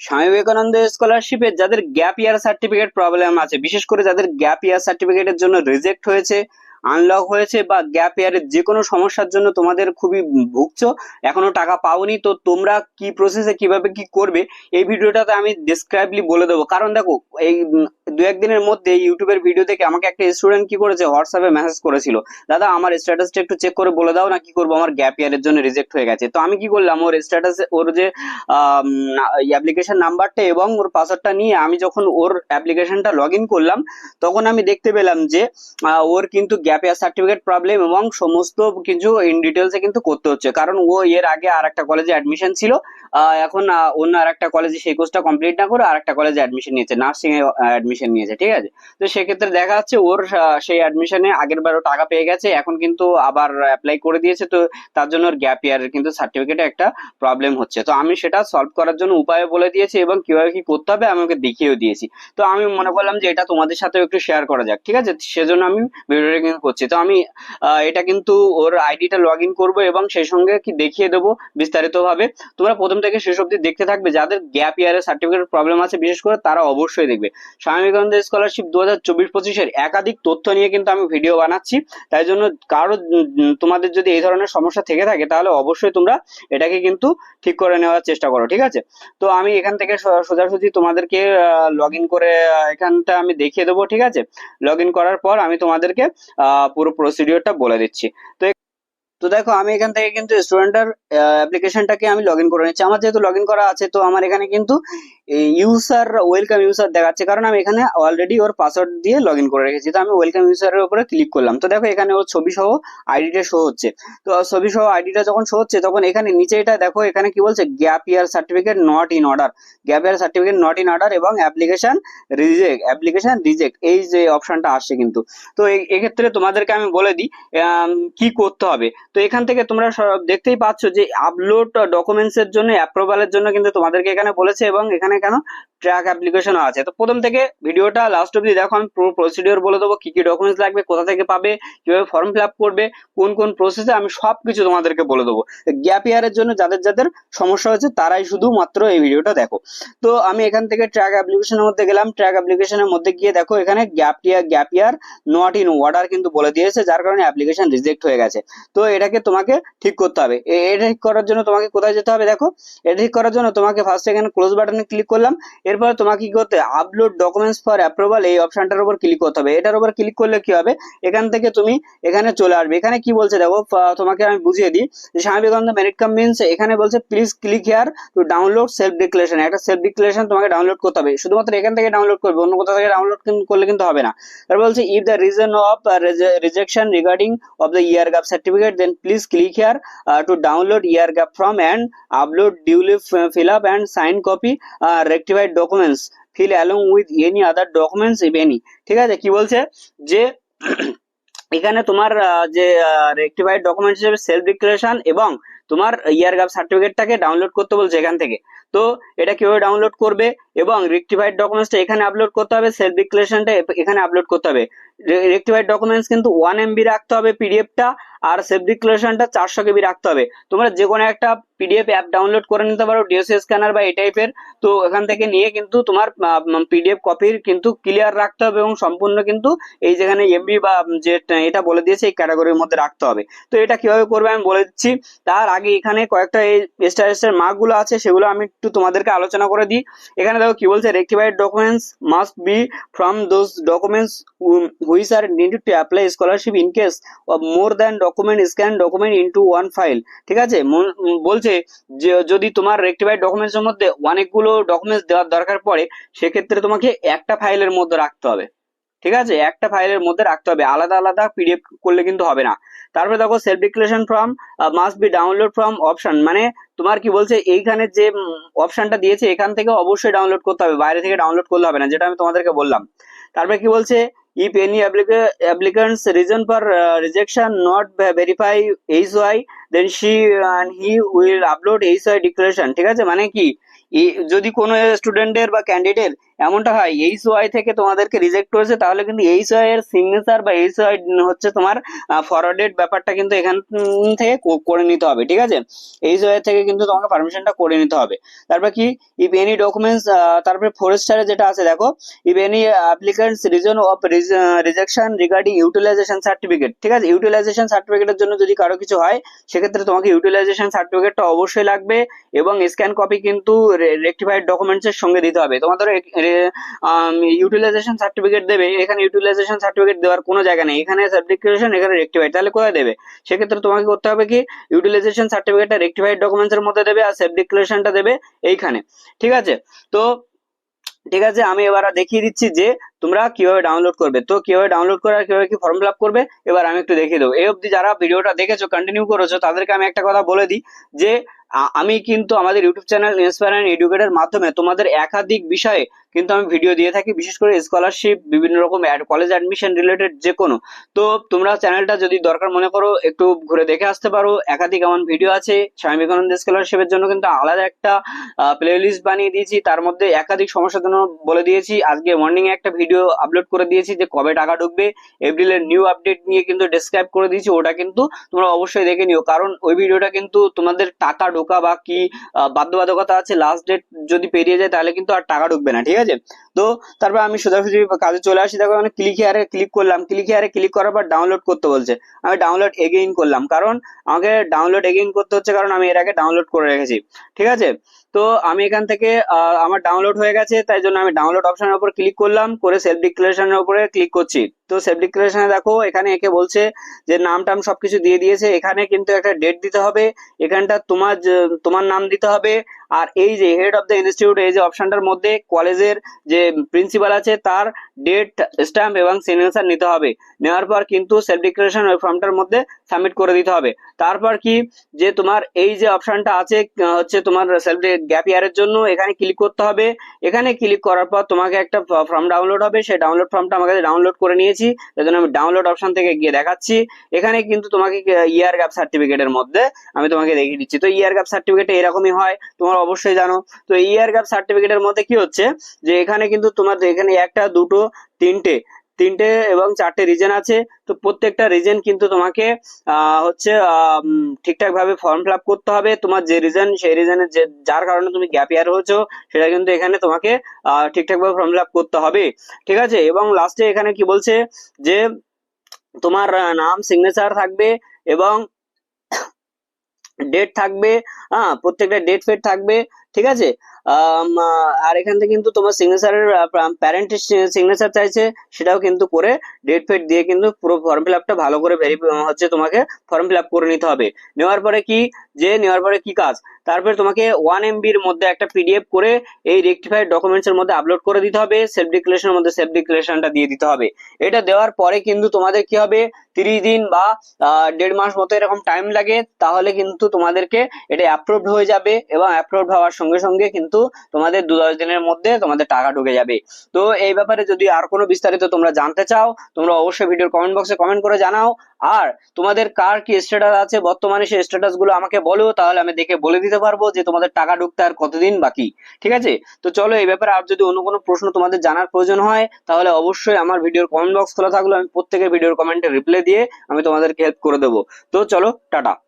স্বামী বিবেকানন্দ স্কলারশিপে যাদের gap year certificate problem আছে, বিশেষ করে যাদের গ্যাপ ইয়ার সার্টিফিকেটের জন্য রিজেক্ট হয়েছে আনলক হয়েছে বা গ্যাপ ইয়ারের যে কোনো সমস্যার জন্য তোমাদের খুবই ভুগছ, এখনও টাকা পাওনি, তো তোমরা কি প্রসেসে কীভাবে কি করবে, এই ভিডিওটাতে আমি ডিসক্রাইবলি বলে দেবো। কারণ দেখো, এই দু একদিনের মধ্যে ইউটিউবের ভিডিও থেকে আমাকে একটা স্টুডেন্ট কি করেছে হোয়াটসঅ্যাপে মেসেজ করেছিল, দাদা, আমার স্ট্যাটাসটা একটু চেক করে বলে দাও না কি করব, আমার গ্যাপ ইয়ারের জন্য রিজেক্ট হয়ে গেছে। তো আমি কি করলাম, ওর স্ট্যাটাস ওর যে অ্যাপ্লিকেশন নাম্বারটা এবং ওর পাসওয়ার্ডটা নিয়ে আমি যখন ওর অ্যাপ্লিকেশনটা লগ করলাম, তখন আমি দেখতে পেলাম যে ওর কিন্তু গ্যাপ ইয়ার সার্টিফিকেট প্রবলেম এবং সমস্ত কিছু ইন ডিটেলসে কিন্তু করতে হচ্ছে। কারণ ও এর আগে আর একটা কলেজে অ্যাডমিশন ছিল এখন অন্য আর একটা কলেজে সেই কোর্সটা কমপ্লিট না করে আর একটা কলেজে অ্যাডমিশন নিয়েছে নার্সিং এ অ্যাডমিশন নিয়েছে, ঠিক আছে? তো সেক্ষেত্রে দেখা যাচ্ছে ওর সেই অ্যাডমিশনে আগের বারও টাকা পেয়ে গেছে, এখন কিন্তু আবার অ্যাপ্লাই করে দিয়েছে, তো তার জন্য ওর গ্যাপ ইয়ারের কিন্তু সার্টিফিকেটে একটা প্রবলেম হচ্ছে। তো আমি সেটা সলভ করার জন্য উপায় বলে দিয়েছি এবং কীভাবে কি করতে হবে আমি ওকে দেখিয়েও দিয়েছি। তো আমি মনে করলাম যে এটা তোমাদের সাথেও একটু শেয়ার করা যাক, ঠিক আছে? সেজন্য আমি ভিডিওটা কিন্তু করছি। তো আমি এটা কিন্তু ওর আইডিটা লগ ইন করব এবং সেই সঙ্গে কি দেখিয়ে দেবো বিস্তারিত ভাবে তোমরা প্রথম থেকে শেষ অব্দি দেখতে থাকবে, যাদের গ্যাপ ইয়ারের সার্টিফিকেট প্রবলেম আছে, বিশেষ করে তারা অবশ্যই দেখবে। স্বামী বিবেকানন্দ স্কলারশিপ দু হাজার চব্বিশ পঁচিশের একাধিক তথ্য নিয়ে কিন্তু আমি ভিডিও বানাচ্ছি। তাই জন্য কারও তোমাদের যদি এই ধরনের সমস্যা থেকে থাকে, তাহলে অবশ্যই তোমরা এটাকে কিন্তু ঠিক করে নেওয়ার চেষ্টা করো, ঠিক আছে? তো আমি এখান থেকে সোজাসুজি তোমাদেরকে লগ করে এখানটা আমি দেখিয়ে দেবো, ঠিক আছে? লগ করার পর আমি তোমাদেরকে পুরো প্রসিডিওরটা বলে দিচ্ছি। তো তো দেখো, আমি এখান থেকে কিন্তু স্টুডেন্টের অ্যাপ্লিকেশনটাকে আমি লগ করে নিচ্ছি। আমার যেহেতু লগ করা আছে, তো আমার এখানে কিন্তু ইউজার ওয়েলকাম ইউজার দেখাচ্ছে। কারণ আমি এখানে অলরেডি ওর পাসওয়ার্ড দিয়ে লগ করে রেখেছি। তো আমি ওয়েলকাম ইউজারের উপরে ক্লিক করলাম। তো দেখো, এখানে ওর ছবি সহ আইডিটা শো হচ্ছে। তো ছবি সহ আইডিটা যখন শো হচ্ছে, তখন এখানে নিচে এটা দেখো, এখানে কি বলছে? Gap year certificate not in order gap year certificate not in order এবং অ্যাপ্লিকেশন রিজেক্ট অ্যাপ্লিকেশন রিজেক্ট এই যে অপশনটা আসছে কিন্তু। তো এক্ষেত্রে তোমাদেরকে আমি বলে দিই কি করতে হবে? তো এখান থেকে তোমরা দেখতেই পাচ্ছ যে আপলোড ডকুমেন্টস এর জন্য অ্যাপ্রুভালের জন্য কিন্তু তোমাদেরকে এখানে বলেছে এবং এখানে কেন ট্র্যাক অ্যাপ্লিকেশনও আছে। তো প্রথম থেকে ভিডিওটা লাস্ট অব্দি দেখো, আমি পুরো প্রসিডিওর বলে দেবো, কি কি ডকুমেন্টস লাগবে, কোথা থেকে পাবে, কীভাবে ফর্ম ফিল করবে, কোন কোন প্রসেসে আমি সব কিছু তোমাদেরকে বলে দেবো। গ্যাপ ইয়ারের জন্য যাদের যাদের সমস্যা হচ্ছে তারাই শুধুমাত্র এই ভিডিওটা দেখো। তো আমি এখান থেকে ট্র্যাক অ্যাপ্লিকেশনের মধ্যে গেলাম ট্র্যাক অ্যাপ্লিকেশনের মধ্যে গিয়ে দেখো, এখানে gap year gap year not in order কিন্তু বলে দিয়েছে, যার কারণে অ্যাপ্লিকেশন রিজেক্ট হয়ে গেছে। তো এটাকে তোমাকে ঠিক করতে হবে। এটা ঠিক করার জন্য তোমাকে কোথায় যেতে হবে দেখো? এটা ঠিক করার জন্য তোমাকে ফার্স্ট এখানে ক্লোজ বাটনে ক্লিক করলাম। এরপর তোমাকে কি করতে আপলোড ডকুমেন্টস ফর অ্যাপ্রুভাল এই অপশনটার উপর ক্লিক করতে হবে। এটার উপর ক্লিক করলে কি হবে? এখান থেকে তুমি এখানে চলে আসবে। এখানে কি বলছে দেখো? তোমাকে আমি বুঝিয়ে দিই। যে Swami Vivekananda merit cum means এখানে বলছে please click here to download self declaration একটা সেলফ ডিক্লারেশন তোমাকে ডাউনলোড করতে হবে। শুধুমাত্র এখান থেকে ডাউনলোড করবে, অন্য কোথাও থেকে ডাউনলোড করলে কিন্তু হবে না। তারপর বলছে if the reason of rejection regarding of the year gap certificate then please click here to download year gap form and upload duly fill up and sign copy rectified documents fill along with any other documents if any ঠিক আছে? কি বলছে? যে এখানে তোমার যে rectified documents হিসেবে self declaration এবং তোমার ইয়ার গ্যাপ সার্টিফিকেটটাকে ডাউনলোড করতে বলছে এখান থেকে। তো এটা কীভাবে ডাউনলোড করবে? এবং রেক্টিফাইড ডকুমেন্টসটা এখানে আপলোড করতে হবে সেলফ ডিক্লারেশনটা এখানে আপলোড করতে হবে। রেক্টিফাইড ডকুমেন্টস কিন্তু ওয়ান এমবি রাখতে হবে পিডিএফটা আর সেলফ ডিক্লারেশনটা চারশো কেবি রাখতে হবে। তোমরা যে কোনো একটা পিডিএফ অ্যাপ ডাউনলোড করে নিতে পারো ডিওসি স্ক্যানার বা এই টাইপের তো এখান থেকে নিয়ে কিন্তু তোমার পিডিএফ কপির কিন্তু ক্লিয়ার রাখতে হবে এবং সম্পূর্ণ কিন্তু এই যেখানে এমবি বা যে এটা বলে দিয়েছে, এই ক্যাটাগরির মধ্যে রাখতে হবে। তো এটা কীভাবে করবে আমি বলে দিচ্ছি। তার আগে এখানে কয়েকটা এই স্টার মার্কগুলো আছে, সেগুলো আমি একটু তোমাদেরকে আলোচনা করে দিই। এখানে দেখো কি বলছে rectified documents must be from those documents which are needed to apply scholarship in case of more than document scan document into one file ঠিক আছে? বলছে যে, যদি তোমার রেক্টিফাইড ডকুমেন্টস এর মধ্যে অনেকগুলো ডকুমেন্টস দেওয়ার দরকার পড়ে, সেক্ষেত্রে তোমাকে একটা ফাইলের মধ্যে রাখতে হবে। ঠিক আছে? একটা ফাইলের মধ্যে রাখতে হবে। আলাদা আলাদা পিডিএফ করলে কিন্তু হবে না। তারপরে দেখো self declaration form must be download from option মানে তোমার কি বলছে এইখানে যে অপশনটা দিয়েছে এখান থেকে অবশ্যই ডাউনলোড করতে হবে। বাইরে থেকে ডাউনলোড করলে হবে না যেটা আমি তোমাদেরকে বললাম। তারপরে কি বলছে if any applicants reason for uh, rejection not verify HY then she he he upload H Y declaration ঠিক আছে? মানে কি? যদি কোনো স্টুডেন্টের বা ক্যান্ডিডেট এমনটা হয় এইচ ওয়াই থেকে তোমাদেরকে রিজেক্ট করেছে, তাহলে কিন্তু এইচ ওয়াই এর সিগনেচার বা এইচ ওয়াই হচ্ছে তোমার ফরওয়ার্ডেড ব্যাপারটা কিন্তু এখান থেকে করে নিতে হবে, ঠিক আছে? এইচ ওয়াই থেকে কিন্তু তোমাকে পারমিশনটা করে নিতে হবে। তারপর কি? ইফ এনি ডকুমেন্টস তারপরে ফরেস্টারে যেটা আছে, দেখো if any applicants reason of rejection regarding utilisation certificate ঠিক আছে? ইউটিলাইজেশন সার্টিফিকেটের জন্য যদি কারও কিছু হয়, সেক্ষেত্রে তোমাকে ইউটিলাইজেশন সার্টিফিকেটটা অবশ্যই লাগবে এবং স্ক্যান কপি কিন্তু রেকটিফাইড ডকুমেন্টস এর সঙ্গে দিতে হবে। তোমাদের ইউটিলাইজেশন সার্টিফিকেট দেবে, এখানে ইউটিলাইজেশন সার্টিফিকেট দেওয়ার কোনো জায়গা নেই। এখানে সার্টিফিকেশন এখানে রেকটিফাইড তাহলে কোথায় দেবে? সেক্ষেত্রে তোমাকে করতে হবে কি? ইউটিলাইজেশন সার্টিফিকেটটা রেকটিফাইড ডকুমেন্টস এর মধ্যে দেবে আর সেলফ ডিক্লারেশনটা দেবে এইখানে। ঠিক আছে? তো, ঠিক আছে, আমি এবার দেখিয়ে দিচ্ছি যে তোমরা কীভাবে ডাউনলোড করবে। তো, কীভাবে ডাউনলোড করে কীভাবে কি ফর্ম ফিলআপ করবে, এবার আমি একটু দেখিয়ে দেবো। এই অবধি যারা ভিডিওটা দেখেছ কন্টিনিউ করেছ, তাদেরকে আমি একটা কথা বলে দিই যে আমি কিন্তু আমাদের ইউটিউব চ্যানেল ইন্সপায়ার এডুকেটের মাধ্যমে তোমাদের একাধিক বিষয়ে কিন্তু আমি ভিডিও দিয়ে থাকি, বিশেষ করে স্কলারশিপ বিভিন্ন রকম কলেজ অ্যাডমিশন রিলেটেড যে কোনো তো তোমরা চ্যানেলটা যদি দরকার মনে করো, একটু ঘুরে দেখে আসতে পারো। একাধিক এমন ভিডিও আছে, স্বামী বিবেকানন্দ স্কলারশিপের জন্য কিন্তু আলাদা একটা প্লে লিস্ট বানিয়ে দিয়েছি। তার মধ্যে একাধিক সমস্যার জন্য বলে দিয়েছি। আজকে মর্নিং এ একটা ভিডিও আপলোড করে দিয়েছি যে কবে টাকা ঢুকবে। এপ্রিলের নিউ আপডেট নিয়ে কিন্তু ডেসক্রাইব করে দিয়েছি। ওটা কিন্তু তোমরা অবশ্যই দেখে নিও। কারণ ওই ভিডিওটা কিন্তু তোমাদের টাকা ঢোকা বা কি বাধ্যবাধকতা আছে লাস্ট ডেট যদি পেরিয়ে যায়, তাহলে কিন্তু আর টাকা ঢুকবে না, ঠিক আছে? তো তারপর আমি সোজাসুজি কাজে চলে আসি। দেখো আমি ক্লিক হেয়ারে ক্লিক করলাম। ক্লিক হেয়ারে ক্লিক করার পর ডাউনলোড করতে বলছে। আমি ডাউনলোড এগেইন করলাম। কারণ আমাকে ডাউনলোড এগেইন করতে হচ্ছে কারণ আমি এর আগে ডাউনলোড করে রেখেছি। ঠিক আছে? তো আমি এখান থেকে আমার ডাউনলোড হয়ে গেছে। তাই জন্য আমি ডাউনলোড অপশনের উপর ক্লিক করলাম। করে সেলফ ডিক্লারেশনের উপরে ক্লিক করছি। তো সেলফ ডিক্লারেশনে দেখো, এখানে একে বলছে যে নাম টাম সবকিছু দিয়ে দিয়েছে, এখানে কিন্তু একটা ডেট দিতে হবে, এখানটা তোমার তোমার নাম দিতে হবে, আর এই যে হেড অফ দ্য ইনস্টিটিউট এই যে অপশনটার মধ্যে কলেজের যে প্রিন্সিপাল আছে, তার ডেট স্ট্যাম্প এবং সিগনেচার নিতে হবে। নেওয়ার পর কিন্তু সেলফ ডিক্লারেশন ওই ফর্মটার মধ্যে সাবমিট করে দিতে হবে। তারপর কি, যে তোমার এই যে অপশনটা আছে হচ্ছে তোমার সেলফ গ্যাপ ইয়ারের জন্য, এখানে ক্লিক করতে হবে। এখানে ক্লিক করার পর তোমাকে একটা ফর্ম ডাউনলোড হবে, সেই ডাউনলোড ফর্মটা আমাকে ডাউনলোড করে নিয়েছি। তাই জন্য আমি ডাউনলোড অপশন থেকে গিয়ে দেখাচ্ছি। এখানে কিন্তু তোমাকে ইয়ার গ্যাপ সার্টিফিকেটের মধ্যে আমি তোমাকে দেখিয়ে দিচ্ছি। তো ইয়ার গ্যাপ সার্টিফিকেট এরকমই হয়, তোমার অবশ্যই জানো। তো ইয়ার গ্যাপ সার্টিফিকেটের মধ্যে কি হচ্ছে, যে এখানে কিন্তু তোমার এখানে একটা, দুটো, তিনটে তিনটে এবং চারটে রিজন আছে। তো প্রত্যেকটা রিজন কিন্তু তোমাকে হচ্ছে ঠিকঠাক ভাবে ফর্ম ফিল করতে হবে। তোমার যে রিজন সেই রিজনের যে, যার কারণে তুমি গ্যাপ ইয়ার হয়েছো, সেটা কিন্তু এখানে তোমাকে ঠিকঠাক ভাবে ফর্ম ফিল করতে হবে। ঠিক আছে? এবং লাস্টে এখানে কি বলছে? যে তোমার নাম সিগনেচার থাকবে এবং ডেট থাকবে হ্যাঁ প্রত্যেকটা ডেট ফেট থাকবে। ঠিক আছে? আর এখান থেকে কিন্তু তোমার সিগনেচারের প্যারেন্ট সিগনেচার চাইছে, সেটাও কিন্তু করে ডেট ফেট দিয়ে কিন্তু পুরো ফর্ম ফিল আপটা ভালো করে ভেরিফাই হচ্ছে তোমাকে ফর্ম ফিল আপ করে নিতে হবে। নেওয়ার পরে কি, যে নেওয়ার পরে কি কাজ? তারপরে তোমাকে ওয়ান এমবির মধ্যে একটা পিডিএফ করে এই রেকটিফাইড ডকুমেন্টস এর মধ্যে আপলোড করে দিতে হবে সেলফ ডিক্লারেশনের মধ্যে সেলফ ডিক্লারেশনটা দিয়ে দিতে হবে। এটা দেওয়ার পরে কিন্তু তোমাদের কি হবে? তিরিশ দিন বা দেড় মাস মতো এরকম টাইম লাগে, তাহলে কিন্তু তোমাদেরকে এটা অ্যাপ্রুভড হয়ে যাবে এবং অ্যাপ্রুভড হওয়ার সঙ্গে সঙ্গে কিন্তু তোমাদের দু দশ দিনের মধ্যে তোমাদের টাকা ঢুকে যাবে। তো এই ব্যাপারে যদি আর কোনো বিস্তারিত তোমরা জানতে চাও, তোমরা অবশ্যই ভিডিওর কমেন্ট বক্সে কমেন্ট করে জানাও। আর তোমাদের কার কি স্ট্যাটাস আছে, বর্তমানে সেই স্ট্যাটাসগুলো আমাকে বলো, তাহলে আমি দেখে বলে দিতে পারব যে তোমাদের টাকা ঢুকতে আর কতদিন বাকি। ঠিক আছে? তো চলো এই ব্যাপারে আর যদি অন্য কোনো প্রশ্ন তোমাদের জানার প্রয়োজন হয়, তাহলে অবশ্যই আমার ভিডিওর কমেন্ট বক্স খোলা থাকল, আমি প্রত্যেকের ভিডিওর কমেন্টে রিপ্লাই দিয়ে আমি তোমাদেরকে হেল্প করে দেবো। তো চলো, টাটা।